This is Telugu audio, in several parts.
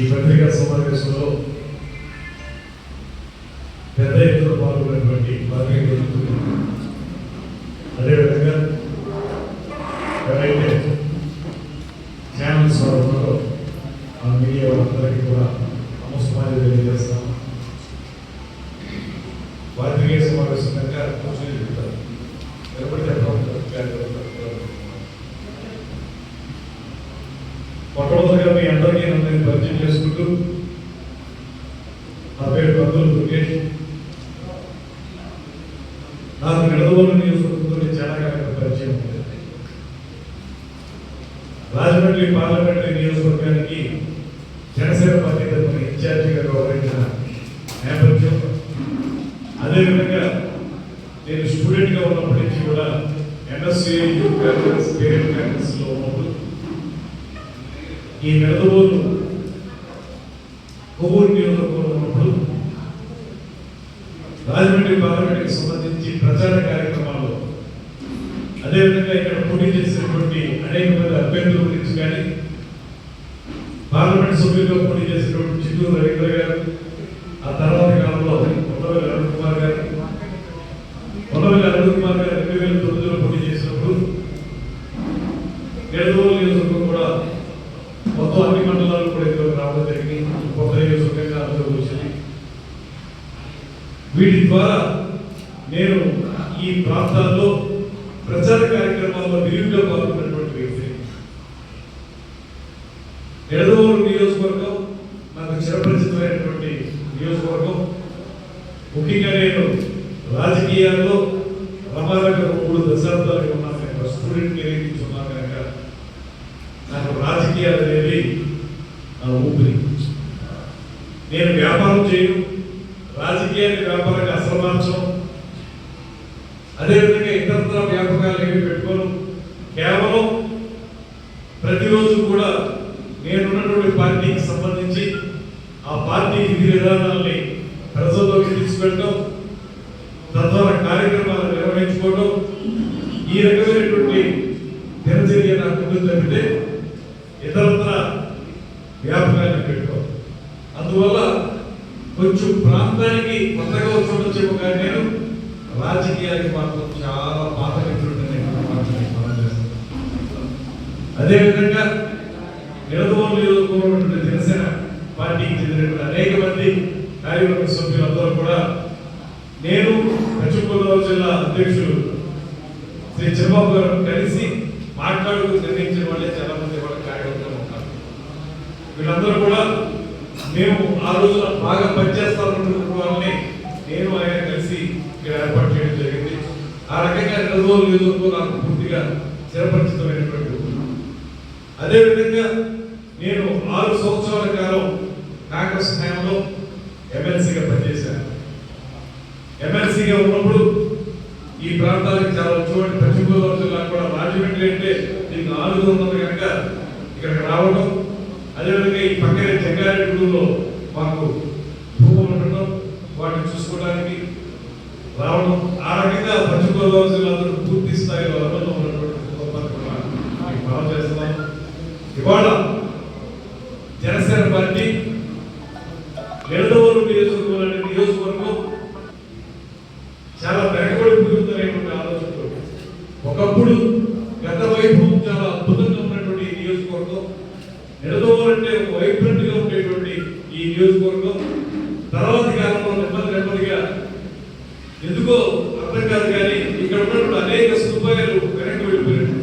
ఈ పత్రికా సమావేశంలో పెద్ద ఎత్తున పాల్గొన్నటువంటి భారతీయ ప్రభుత్వం అదేవిధంగా ఎవరైతే ఛానల్స్ వారు ఉన్నారో ఆ మీడియా వాళ్ళందరికీ కూడా నమస్కారాలు తెలియజేస్తాం. పాత్రికేయ సమావేశం కనుక కూర్చొని చెప్తారు. నిలబడితే పట్టణ నేను పరిచయం చేసుకుంటూ నా పేరు బంధువులు దుర్గేష్ నాకు నిడదవోలు నియోజకవర్గంతో చాలా కాలం పరిచయం ఉంది రాజమండ్రి పార్లమెంటరీ నియోజకవర్గానికి జనసేన పార్టీ తరఫున ఇన్ఛార్జిగా వ్యవహరించిన నేపథ్యం అదేవిధంగా నేను స్టూడెంట్గా ఉన్నప్పటి నుంచి కూడా ఎన్ఎస్సీ యూత్ కాంగ్రెస్ పేరెంట్ కాంగ్రెస్లో ఉన్నప్పుడు ఈ నిడదవోలు కొవ్వూరు నియోజకవర్గంలో ఉన్నప్పుడు రాజమండ్రి పార్లమెంట్కి సంబంధించి ప్రచార కార్యక్రమాల్లో అదేవిధంగా ఇక్కడ పోటీ చేసినటువంటి అనేక మంది అభ్యర్థుల గురించి కానీ పార్లమెంట్ సభ్యులుగా పోటీ చేసినటువంటి చిత్తూరు రవీంద్ర గారు ఆ తర్వాత కాలంలో ఉండవల్లి అరుణ్ కుమార్ గారు ఉండవల్లి అరుణ్ కుమార్ గారు రెండు వేల తొమ్మిదిలో పోటీ చేసినప్పుడు నిడదవోలు నియోజకవర్గం కూడా మొత్తం అన్ని మండలాలు కూడా ఇందులో రావడం జరిగింది కొత్త నియోజకవర్గంగా అందులో వచ్చింది వీటి ద్వారా నేను ఈ ప్రాంతాల్లో ప్రచార కార్యక్రమాల్లో విరివిగా పాల్గొన్నటువంటి వ్యక్తి. ఎడదవోలు నియోజకవర్గం నాకు చిరపరిచితమైనటువంటి నియోజకవర్గం. ముఖ్యంగా నేను రాజకీయాల్లో పార్టీకి సంబంధించి ఆ పార్టీ విధి విధానాల్ని ప్రజల్లోకి తీసుకెళ్ళడం తద్వారా కార్యక్రమాలు నిర్వహించుకోవడం ఈ రకమైనటువంటి దినచర్య నాకు ముందు తప్పితే ఇతర వ్యాపకాన్ని పెట్టుకోవాలి అందువల్ల కొంచెం ప్రాంతానికి కొత్తగా వచ్చి కానీ నేను రాజకీయానికి మాత్రం చాలా పాత మిత్రుడిని నేను మాత్రమే మనం చేస్తున్నాను. అదేవిధంగా నిడదవోలు నియోజకవర్గంలో జనసేన పార్టీకి చెందినటువంటి అనేక మంది కార్యవర్గ సభ్యులందరూ కూడా నేను పశ్చిమ గోదావరి జిల్లా అధ్యక్షులు శ్రీ చంద్రబాబు గారు కలిసి మాట్లాడుతూ నిర్ణయించిన వాళ్ళే చాలా మంది వాళ్ళ కార్యకర్తలు ఉంటారు. వీళ్ళందరూ కూడా మేము ఆ రోజున బాగా పనిచేస్తామని వాళ్ళని నేను ఆయన కలిసి ఇక్కడ ఏర్పాటు చేయడం జరిగింది. ఆ రకంగా నిలదోలు నియోజకవర్గం నాకు పూర్తిగా చిరపరిచితమైనటువంటి అదేవిధంగా నేను ఆరు సంవత్సరాల కాలం కాంగ్రెస్ హయాంలో ఎమ్మెల్సీగా పనిచేశాను. ఎమ్మెల్సీగా ఉన్నప్పుడు దీనికి ఉన్నది కనుక ఇక్కడికి రావడం అదేవిధంగా ఈ పక్కనే జంగారెడ్డిలో మాకు భూములు ఉండడం వాటిని చూసుకోవడానికి రావడం ఆ రకంగా పశ్చిమ గోదావరి వరకు తర్వాత కాలంలో నెమ్మది నెమ్మదిగా ఎందుకో అర్థం కాదు కానీ ఇక్కడ ఉన్నప్పుడు అనేక సదుపాయాలు వెనక్కి వెళ్ళిపోయినటువంటి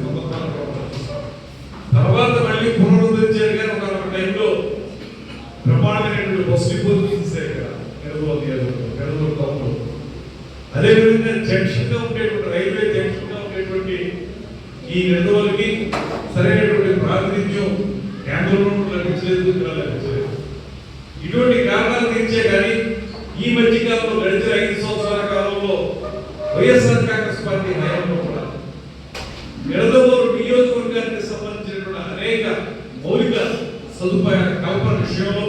తర్వాత మళ్ళీ పునరుద్ధరించారు కానీ ఒక టైంలో బ్రహ్మాండమైనటువంటి బస్సు డిపోలు తీసేశారు ఇక్కడ నిడదవోలు నియోజకవర్గం టౌన్లో అదేవిధంగా జంక్షన్గా ఉండేటువంటి రైల్వే జంక్షన్గా ఉండేటువంటి ఈ నిడదవోలకి Cheryl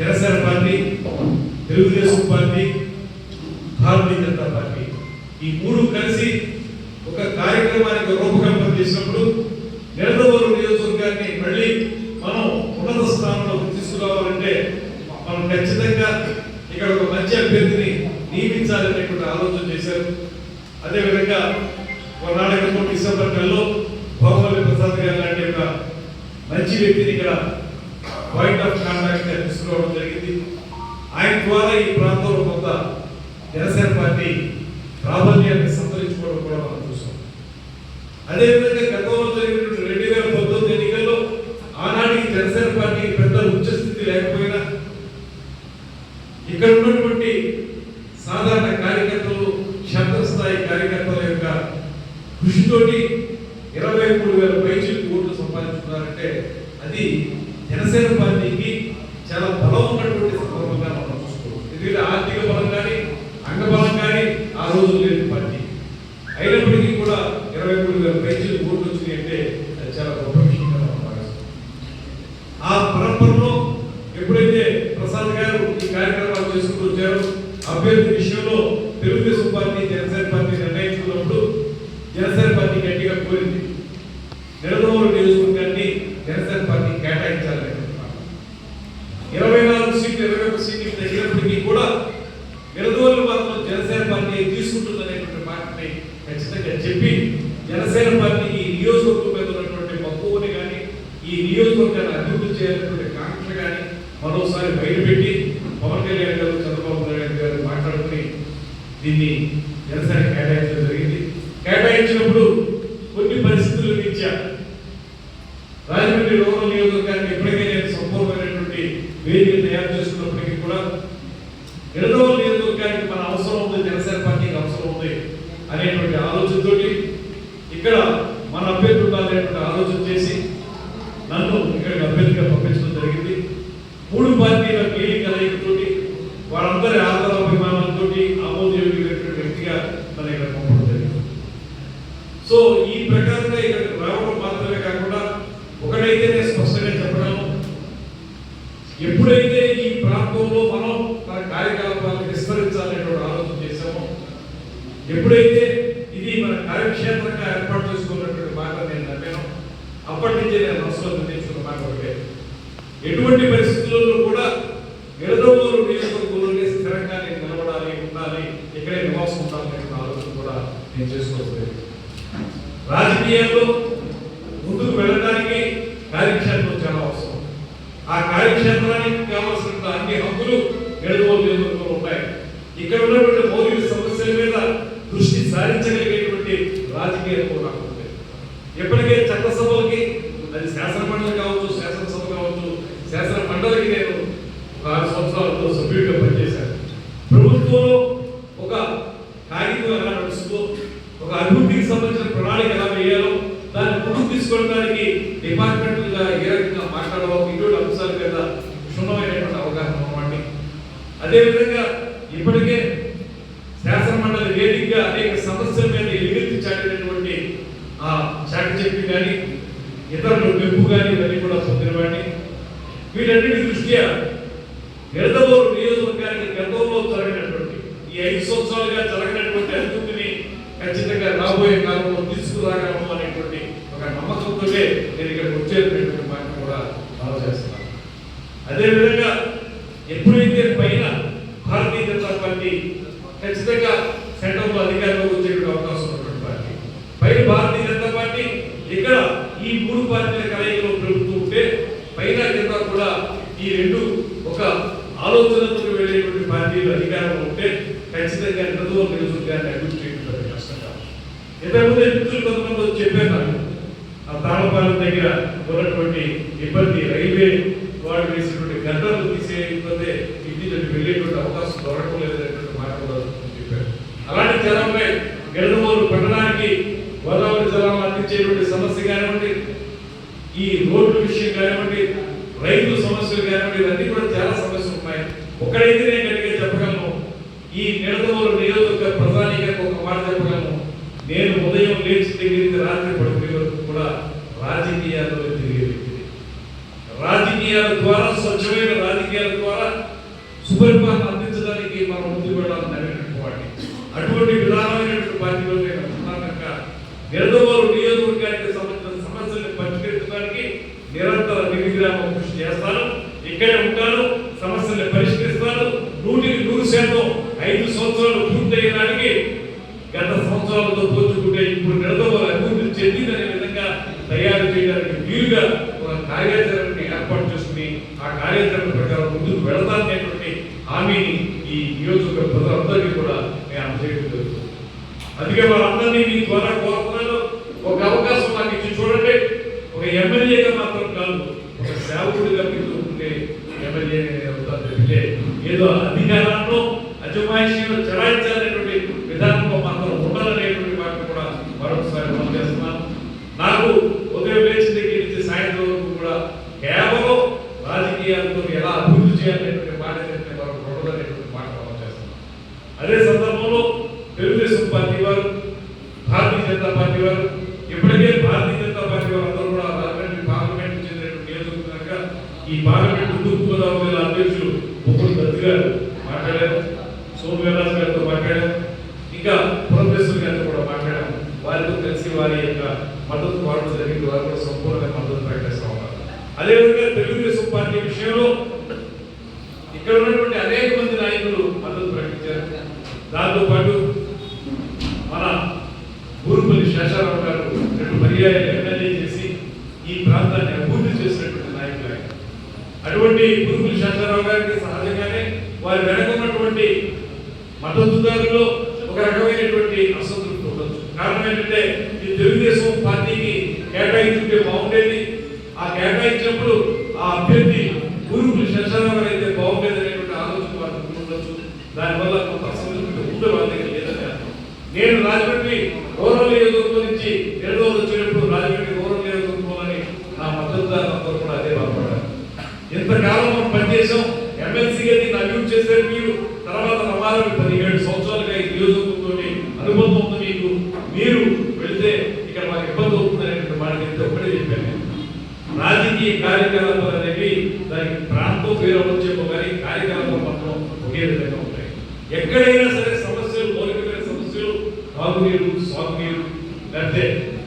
Janasena Party Telugu Desam Party Bharatiya Janata Party. ఈ మూడు కలిసి ఒక కార్యక్రమానికి రూపకల్పన చేసినప్పుడు నిరంతరం నియోజకవర్గాన్ని మళ్ళీ మనం ఉన్నత స్థానంలో తీసుకురావాలంటే మనం ఖచ్చితంగా ఇక్కడ ఒక మంచి అభ్యర్థిని నియమించాలనేటువంటి ఆలోచన చేశారు. అదేవిధంగా ఒకనాడు క్రితం డిసెంబర్ నెలలో భోగపల్లి ప్రసాద్ గారు లాంటి ఒక మంచి వ్యక్తిని ఇక్కడ పాయింట్ ఆఫ్ కాంటాక్ట్ ఆదాయాన్ని సంతరించుకోవడం కూడా మనం చూసాం. అదేవిధంగా గతంలో జరిగినటువంటి రెండు వేల పంతొమ్మిది ఎన్నికల్లో ఆనాటికి జనసేన పార్టీకి పెద్ద ఉచ్చస్థితి లేకపోయినా ఇక్కడ ఉన్నటువంటి Deus abençoe-nos. దీన్ని ఇక్కడ రావడం మాత్రమే కాకుండా ఒకటైతేనే స్పష్టంగా చెప్పడం ఎప్పుడైతే నిర్వహించడానికి కావాల్సిన అన్ని హక్కులు గడుగోలు నియోజకవర్గంలో ఉంటాయి ఇక్కడ ఉన్నటువంటి మౌలిక సమస్యల మీద దృష్టి సారించగలిగేటువంటి రాజకీయ కోణం ఉంది. కానీ ఇతరులు పెంపు కానీ ఇవన్నీ కూడా సభ్యులు వీటన్నిటి దృష్ట్యా స్థాయిలో పెరుగుతూ ఉంటే పైన కింద కూడా ఈ రెండు ఒక ఆలోచనతో వెళ్ళేటువంటి పార్టీలు అధికారంలో ఉంటే ఖచ్చితంగా ఎంతదో నియోజకవర్గాన్ని అభివృద్ధి చేయడం కష్టంగా ఇంతకుముందు ఎన్నికలు కొంతమంది చెప్పాను నాకు. ఆ తామపాలెం దగ్గర ఉన్నటువంటి ఇబ్బంది రైల్వే వాళ్ళు వేసినటువంటి గంటలు తీసే ఇబ్బంది ఇంటి వెళ్ళేటువంటి అవకాశం దొరకలేదు. ఈ నిడదవోలు నిరోధక ప్రధానికకు ఒక మాట చెప్పగలను. నేను ఉదయం లేచి తిరిగి రాత్రి పడుకునే వరకు కూడా రాజకీయాల్లో తిరిగే వ్యక్తిని రాజకీయాల ద్వారా స్వచ్ఛమైన రాజకీయాల ద్వారా సుపరిపాలన అందించడానికి మనం ముందుకు వెళ్ళాలని అటువంటి అభివృద్ధి అనే విధంగా తయారు చేయడానికి వీలుగా ఒక కార్యాచరణని ఏర్పాటు చేసుకుని ఆ కార్యాచరణ ప్రకారం ముందుకు వెళతాననేటువంటి హామీని ఈ నియోజకవర్గ ప్రజలందరికీ కూడా నేను అందజేయడం జరుగుతుంది. అందుకే వాళ్ళందరినీ మీ ద్వారా కోరుతున్నాను ఒక అవకాశం నాకు ఇచ్చి చూడండి ఒక ఎమ్మెల్యేగా మాత్రం కాదు ఒక సేవకుడిగా మీకు ఉండే ఎమ్మెల్యే అవుతాను తప్పితే ఏదో అధికారంలో అజమాయిషీలో చలాయించాలనేటువంటి విధానంలో మాత్రం ఉండాలనేటువంటి వాటిని కూడా మరొకసారి మనం చేస్తున్నాను నాకు ఉదయం లేచిన దగ్గర నుంచి సాయంత్రం వరకు కూడా కేవలం రాజకీయాలతో ఎలా అభివృద్ధి చేయాలనేటువంటి మాట చెప్తే వరకు ఉండదనేటువంటి మాట మనం చేస్తున్నాం. అదే సందర్భంలో తెలుగుదేశం పార్టీ వారు భారతీయ జనతా పార్టీ వారు ఇప్పటికే భారతీయ జనతా పార్టీ వారు అందరూ కూడా రాజమండ్రి పార్లమెంట్ చెందినటువంటి నియోజకవర్గంగా ఈ పార్లమెంట్ తూర్పు గోదావరి జిల్లా అధ్యక్షులు ముగ్గురు దత్తు గారు మాట్లాడారు సోము వీర్రాజు గారితో మాట్లాడారు ఇంకా ప్రొఫెసర్ గారితో కూడా మాట్లాడాము వారితో కలిసి వారి యొక్క మద్దతు కోరడం జరిగింది వారు కూడా సంపూర్ణంగా మద్దతు ప్రకటిస్తా ఉన్నారు అదేవిధంగా తెలుగుదేశం పార్టీ విషయంలో ఇక్కడ ఉన్నటువంటి అనేక మంది నాయకులు మద్దతు ప్రకటించారు దాంతో పాటు మన ఊరుపల్లి శేషారావు గారు రెండు పర్యాయాలు ఎమ్మెల్యే చేసి ఈ ప్రాంతాన్ని అభివృద్ధి చేసినటువంటి నాయకులు అటువంటి ఊరుపల్లి శేషారావు గారికి సహజంగానే వారి వెనకున్నటువంటి మద్దతుదారులో ఒక రకమైనటువంటి అసంతృప్తి ఉండొచ్చు. కారణం ఏంటంటే ఈ తెలుగుదేశం పార్టీకి కేటాయించుంటే బాగుండేది. ఆ కేటాయించినప్పుడు ఆ అభ్యర్థి ఊరుకులు శశారావు గారు అయితే బాగుండేది అనేటువంటి ఆలోచన వారికి ఉండొచ్చు. దానివల్ల కొంత అసంతృప్తి ఉండే వాళ్ళ దగ్గర లేదని అర్థం. నేను రాజమండ్రి రూరల్ నియోజకవర్గం నుంచి ఏడో వచ్చినప్పుడు రాజమండ్రి రూరల్ నియోజకవర్గంలోని నా మద్దతుదారులందరూ కూడా అదే బాధపడ్డారు ఇంతకాలం దేశం ఎమ్మెల్సీ ఎమ్మెల్సీగా అభివృద్ధి చేశారు మీరు. తర్వాత రమారవి పదిహేడు సంవత్సరాలుగా ఈ నియోజకవర్గంతో అనుబంధం ఉంది మీకు మీరు వెళ్తే ఇక్కడ మాకు ఇబ్బంది అవుతుంది అనేటువంటి మాట చెప్తే ఒకటే చెప్పాను నేను. రాజకీయ కార్యకలాపాలు అనేవి దానికి ప్రాంతం వేరే వచ్చేమో కానీ కార్యకలాపాలు మాత్రం ఒకే విధంగా ఉంటాయి ఎక్కడైనా సరే సమస్యలు మౌలికమైన సమస్యలు తాగునీరు సాగునీరు లేకపోతే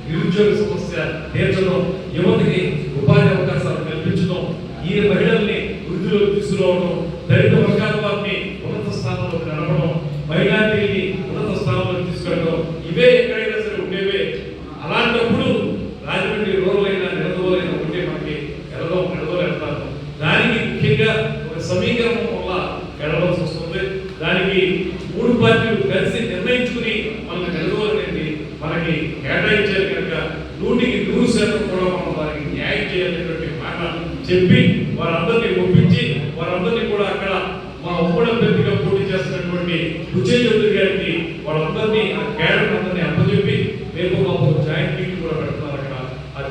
నిరుద్యోగ సమస్య తీర్చడం యువతకి ఉపాధి అవకాశాలు కల్పించడం ఈ మహిళల్ని వృద్ధిలోకి తీసుకురావడం దళిత వర్గాల వారిని ఉన్నత స్థానంలోకి నడపడం మైనార్టీని ఉన్నత స్థానంలోకి తీసుకెళ్ళడం ఇవే ఎక్కడైనా సరే ఉండేవే అలాంటప్పుడు రాజమండ్రి రూరల్ అయినా నిలదోలైనా ఉంటే మనకి ఎడదాం నిలదోలు వెళ్తాము దానికి ముఖ్యంగా ఒక సమీకరణం వల్ల గెలవలసి వస్తుంది దానికి మూడు పార్టీలు కలిసి నిర్ణయించుకుని మనకు నిలదోలనేది మనకి కేటాయించారు కనుక నూటికి నూరు శాతం కూడా మనం వారికి న్యాయం చేయాలనేటువంటి మాట చెప్పి వారందరినీ ఒప్పించి వారందరినీ కూడా అక్కడ మా ఉమ్మడి అభ్యర్థిగా పోటీ చేస్తున్నటువంటి రుచి చౌదరి గారికి వాళ్ళందరినీ ఆ క్యాడర్ అందరినీ అప్పచెప్పి రేపు మాకు జాయింట్ మీటింగ్ కూడా పెడుతున్నారు అక్కడ ఆ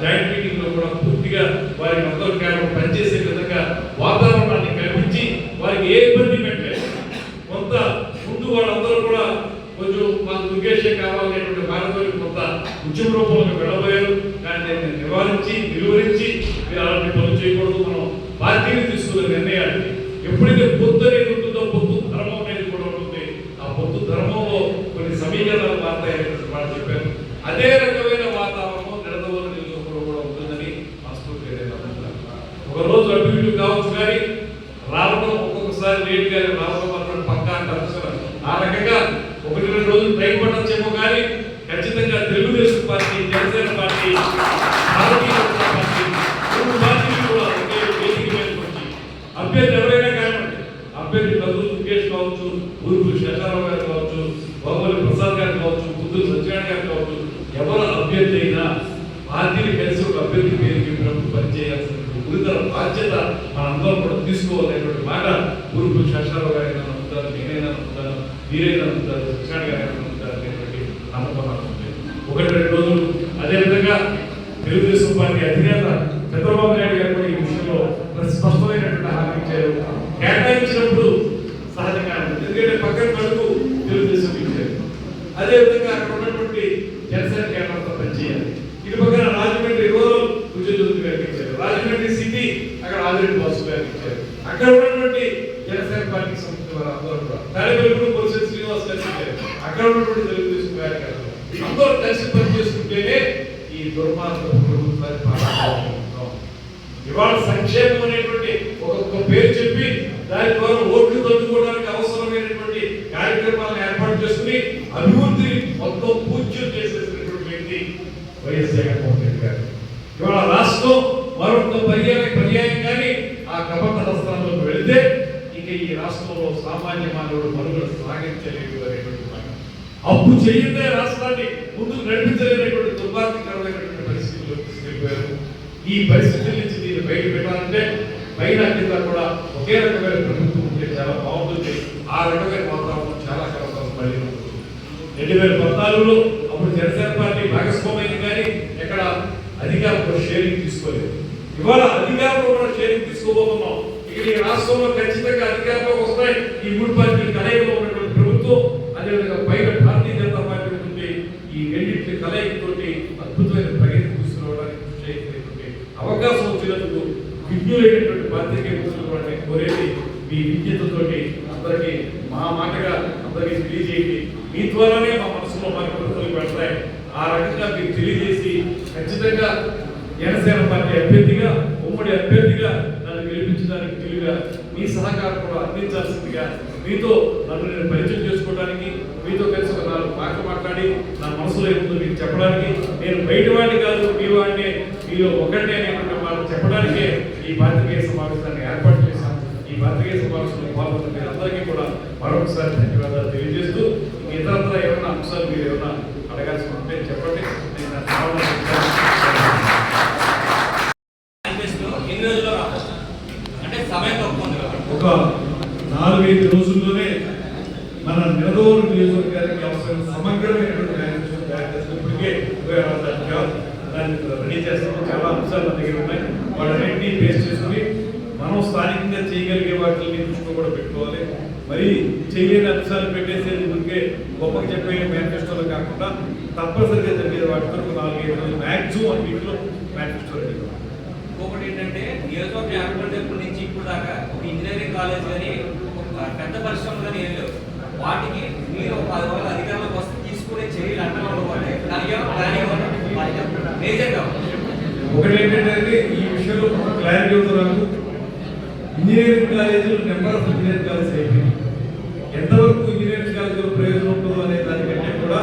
జాయింట్ కూడా పూర్తిగా వారికి అందరూ క్యాడర్ పనిచేసే విధంగా వాతావరణాన్ని కల్పించి వారికి ఏ ఇబ్బంది పెట్టలేదు. కొంత ముందు వాళ్ళందరూ కూడా కొంచెం మాకు దుర్గేషే కావాలి భారతీయ కొంత ఉద్యమ రూపంలో వెళ్ళబోయారు కానీ నేను నివారించి నిలువరించి మీరు అలాంటి పనులు చేయకూడదు మనం పార్టీని తీసుకున్న నిర్ణయాలు ఎప్పుడైతే పొత్తు అనేది ఉంటుందో పొత్తు ధర్మం అనేది కూడా ఉంటుంది ఆ పొత్తు ధర్మంలో కొన్ని సమీకరణాలు మారుతాయనేటువంటి మాట చెప్పారు అదే రకమైన వాతావరణం నిడదవోలు నియోజకవర్గంలో కూడా ఉంటుందని మనస్ఫూర్తిగా నేను నమ్ముతున్నాను. ఒక అటు ఇటు కావచ్చు కానీ రావడం ఒక్కొక్కసారి లేట్ కానీ రావడం మాత్రం పక్కా అంటారు ఆ రకంగా ఒకటి రెండు రోజులు టైం పట్టచ్చేమో కానీ ఖచ్చితంగా Telugu Desam Party Janasena Party Bharatiya Janata Party మూడు పార్టీలు కూడా ఒకే వేదిక మీదకి వచ్చి అభ్యర్థి ఎవరైనా కానివ్వండి అభ్యర్థి బదులు ముఖేష్ కావచ్చు ఊరుపు శేషారావు గారు కావచ్చు గోపాలి ప్రసాద్ గారు కావచ్చు బుద్ధులు సత్యనారాయణ గారు కావచ్చు ఎవరు అభ్యర్థి అయినా పార్టీని కలిసి ఒక అభ్యర్థి బాధ్యత మనందరం కూడా తీసుకోవాలనేటువంటి మాట గురుపు శేషారావు గారు గారైనా నమ్ముతారు నేనైనా నమ్ముతాను మీరైనా నమ్ముతారు సత్యనారాయణ గారైనా నమ్ముతారు అనేటువంటి నమ్మకం నాకు ఉంది. ఒకటి రెండు రోజులు. అదేవిధంగా తెలుగుదేశం పార్టీ అధినేత చంద్రబాబు నాయుడు గారు కూడా ఈ విషయంలో ఒక స్పష్టమైనటువంటి హామీ ఇచ్చారు కేటాయించినప్పుడు సహజంగా ఉంటుంది. ఎందుకంటే పక్కన కడుపు తెలుగుదేశం ఇచ్చారు అదేవిధంగా అక్కడ ఉన్నటువంటి చేసుకుంటేనే ఈ దుర్మార్గ ప్రభుత్వాన్ని పాలన ఇవాళ సంక్షేమం అనేటువంటి ఒక పేరు చెప్పి దాని ద్వారా ఓట్లు తగ్గుకోవడానికి అవసరమైనటువంటి కార్యక్రమాలను ఏర్పాటు చేసుకుని అభివృద్ధిని మొత్తం పూజ్యం చేసేసినటువంటి వ్యక్తి వైఎస్ జగన్మోహన్ రెడ్డి గారు. ఇవాళ రాష్ట్రం మరొక పర్యాయ పర్యాయం కానీ ఆ కపట రాష్ట్రాల్లోకి వెళితే ఇక ఈ రాష్ట్రంలో సామాన్య మానవుడు మనుగడ సాగించలేదు అనేటువంటి అప్పు చేయందే రాష్ట్రాన్ని ముందుకు నడిపించలేనటువంటి దుర్భాగ్యకరమైనటువంటి ఈ పరిస్థితుల నుంచి మీరు బయట పెట్టాలంటే పైన కింద కూడా ఒకే రకమైన ప్రభుత్వం ఉంటే చాలా బాగుంటుంది. ఆ రకమైన వాతావరణం చాలా కాలం మళ్ళీ ఉంటుంది. రెండు వేల పద్నాలుగులో అప్పుడు జనసేన పార్టీ భాగస్వామ్యం కానీ ఎక్కడ అధికారంలో షేరింగ్ తీసుకోలేదు. ఇవాళ అధికారంలో కూడా షేరింగ్ తీసుకోబోతున్నాం. ఇక ఈ రాష్ట్రంలో ఖచ్చితంగా అధికారంలోకి వస్తాయి ఈ మూడు పార్టీలు కలయికలో ఉన్నటువంటి ప్రభుత్వం అదేవిధంగా పైన భారతీయ జనతా పార్టీ ఉంటుంది ఈ రెండింటి కలయికతోటి అద్భుతమైన ప్రగతి తీసుకురావడానికి కృషి చేసేటువంటి అవకాశం వచ్చినందుకు విజ్ఞులైనటువంటి పాత్రికేయ మిత్రులు కూడా నేను కోరేది మీ విజ్ఞతతోటి అందరికీ మా మాటగా అందరికీ తెలియజేయండి మీ ద్వారానే మా మనసులో మార్పులు పెడతాయి ఆ రకంగా మీకు తెలియజేసి ఖచ్చితంగా జనసేన పార్టీ అభ్యర్థిగా ఉమ్మడి అభ్యర్థిగా నన్ను గెలిపించడానికి తెలివిగా మీ సహకారం కూడా అందించాల్సిందిగా మీతో నన్ను నేను పరిచయం చేసుకోవడానికి మీతో కలిసి ఒక నాలుగు మాటలు మాట్లాడి నా మనసులో ఏముందో మీకు చెప్పడానికి నేను బయట వాడిని కాదు మీ వాడిని మీలో ఒకటే అనేటువంటి మాట చెప్పడానికే ఈ పాత్రికేయ సమావేశాన్ని ఏర్పాటు చేశాను. ఈ పాత్రికేయ సమావేశంలో పాల్గొన్న మీరు అందరికీ కూడా మరొకసారి ధన్యవాదాలు తెలియజేస్తూ ఇతరత్ర ఏమైనా అంశాలు మీరు ఏమైనా అడగాల్సి ఉంటే చెప్పండి ఒక నాలుగైదు రోజుల్లోనే మన నిడదవోలు నియోజకవర్గానికి అవసరమైన సమగ్రమైనటువంటి తయారు చేస్తాం ఇప్పటికే దాన్ని రెడీ చేస్తాం. చాలా అంశాలు మన దగ్గర ఉన్నాయి. వాటన్నింటినీ బేస్ చేసుకుని మనం స్థానికంగా చేయగలిగే వాటిని దృష్టిలో కూడా పెట్టుకోవాలి. మరి చేయలేని అంశాలు పెట్టేసేది ముందుకే గొప్పగా చెప్పే మేనిఫెస్టోలో కాకుండా తప్పనిసరిగా జరిగే వాటితో ఒక నాలుగైదు రోజులు మ్యాక్సిమం వన్ వీక్లో మేనిఫెస్టో రెడీ కావాలి. ఇంకొకటి ఏంటంటే నియోజకవర్గం ఏర్పడినప్పటి నుంచి ఇప్పుడు దాకా ఒక ఇంజనీరింగ్ కాలేజ్ కానీ ఒక పెద్ద పరిశ్రమలు కానీ ఏం లేవు. వాటికి మీరు పది రోజులు అధికారంలోకి వస్తే తీసుకునే చర్యలు అంటే ఉండకపోతే దానికి ఏమైనా ప్లానింగ్ మేజర్గా ఒకటి ఏంటంటే ఈ విషయంలో క్లారిటీ అవుతున్నారు ఇంజనీరింగ్ కాలేజీలు నెంబర్ ఆఫ్ ఇంజనీరింగ్ కాలేజ్ అయిపోయింది ఎంతవరకు ఇంజనీరింగ్ కాలేజీలో ప్రయోజనం ఉంటుందో అనే దానికంటే కూడా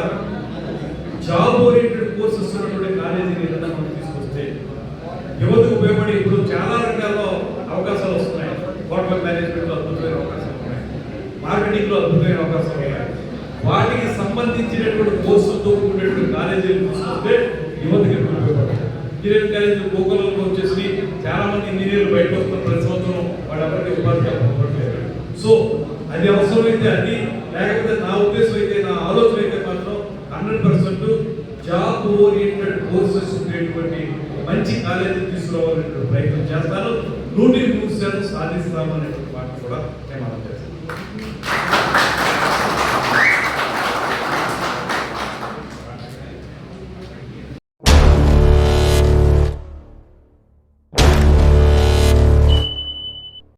జాబ్ ఓరియంటెడ్ కోర్సెస్ ఉన్నటువంటి కాలేజీని ఏదైనా మనం తీసుకొస్తే యువతకు ఉపయోగపడి ఇప్పుడు చాలా రంగాల్లో అవకాశాలు వస్తున్నాయి హోటల్ మేనేజ్మెంట్లో అద్భుతమైన అవకాశాలు ఉన్నాయి మార్కెటింగ్లో అద్భుతమైన అవకాశాలు ఉన్నాయి వాటికి సంబంధించినటువంటి కోర్సులతో కూడినటువంటి కాలేజీలు తీసుకుంటే యువతకి ఇంజనీరింగ్ కాలేజీ గోకులంలో వచ్చేసి చాలా మంది ఇంజనీర్లు బయట వస్తున్న ప్రతి సంవత్సరం వాళ్ళందరికీ ఉపాధి కల్పించట్లేదు సో అది అవసరమైతే అది లేకపోతే నా ఉద్దేశం అయితే నా ఆలోచన అయితే మాత్రం hundred percent job oriented courses ఉండేటువంటి మంచి కాలేజీ తీసుకురావాలనే ప్రయత్నం చేస్తాను. నూటికి నూరు శాతం సాధిస్తామనేటువంటి మాట కూడా